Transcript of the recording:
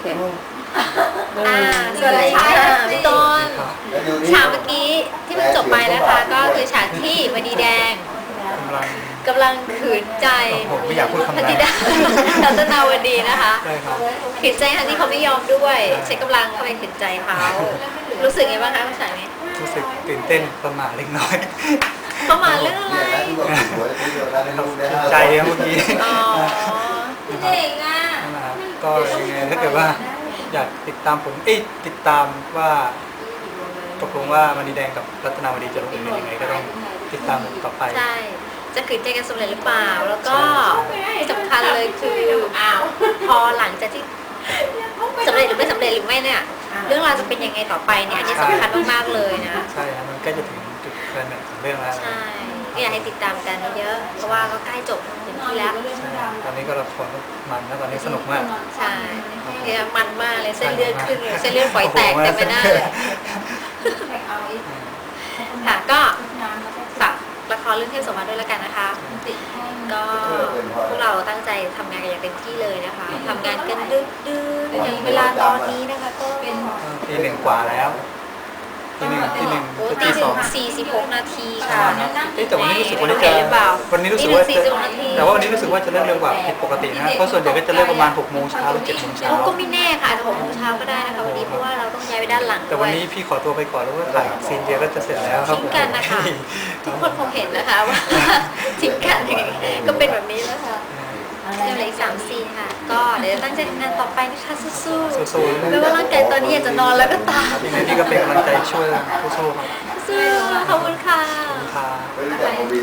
เคอ่าสวัสดีค่ะพี่ต้นฉากเมื่อกี้ที่เพิ่งจบไปนะคะ ก็คือฉากที่วดีแดงกำลังกำลังขืนใจผมไม่อยากพูดคำพันั้นธิดารัตนาวดีนะคะใช่ครับขืนใจทั้งที่เขาไม่ยอมด้วยใช้กำลังเข้าไปขืนใจเขารู้สึกไงบ้างคะคุณฉากนี้รู้สึกตื่นเต้นประหม่าเล็กน้อยเขามาเรื่องอะไรใจครับเมื่อกี้อ๋อพี่เด็กอะ ก็ยังไงถ้าเกิดว่าอยากติดตามผมเอ้ยติดตามว่าตกลงว่ามันดีแดงกับรัตนาวดีจะลงเอยเป็นยังไงก็ต้องติดตามผมต่อไป ใช่ จะขืนใจกันสำเร็จหรือเปล่า แล้วก็ที่สำคัญเลยคือพอหลังจากที่สำเร็จหรือไม่สำเร็จหรือไม่เนี่ย เรื่องราวจะเป็นยังไงต่อไปเนี่ยอันนี้สำคัญมากๆเลยนะ ใช่ครับมันใกล้จะถึงจุดแคลแม็กซ์ของเรื่องแล้วใช่ ก็อยากให้ติดตามกันเยอะๆเพราะว่าก็ใกล้จบถึงที่แล้วใช่ตอนนี้ก็ละครก็มันแล้วตอนนี้สนุกมาก ใช่เนี่ยมันมากเลยเส้นเลือดขึ้นเลยเส้นเลือดฝอยแตกเต็มไปหน้าเลยค่ะก็ฝากละครเรื่องเทพสมบัติด้วยแล้วกันนะคะก็พวกเราตั้งใจทำงานกันอย่างเต็มที่เลยนะคะทำงานกันดึกดื่นอย่างเวลาตอนนี้นะคะก็เป็นตีหนึ่งกว่าแล้ว ตีหนึ่งตีหนึ่งโอ้จะตีตีหสนึ่องงสี่สิบหกนาทีค่ะเอ้ยแต่วันนี้รู้สึกวันนี้เห็จะนหรือเปล่าวันนี้รู้สึกว่าตีหนึ่งสี่สิบหกนาทีแต่ว่าวันนี้รู้สึกว่าจะเริ่มเร็วกว่าผิดปกตินะเพราะส่วนใหญ่ก็จะเริ่มประมาณ6โมงเช้าหรือ7โมงเช้า ก็ไม่แน่ค่ะอาจจะหกโมงเช้าก็ได้นะคะวันนี้เพราะว่าเราต้องย้ายไปด้านหลังแต่ด้ววันยนี้พี่ขอตัวไปก่อนแล้วก็ถ่ายซีนเดียวก็จะเสร็จแล้วครับทิ้ผงมกันนะคะ ทุกคนคงเห็นนะคะว่า ทิ้งกันก็ามซีนค่ะ ก็เดี๋ยวตั้งใจทำงานต่อไปนะคะสู้สู้ๆๆ ไม่ว่าร่างกายตอนนี้อยากจะนอนแล้วก็ตามยังไงพี่ก็เป็นกำลังใจช่วยสู้ๆครับสู้ขอบคุณค่ะ พาไม่ได้แต่ผมมี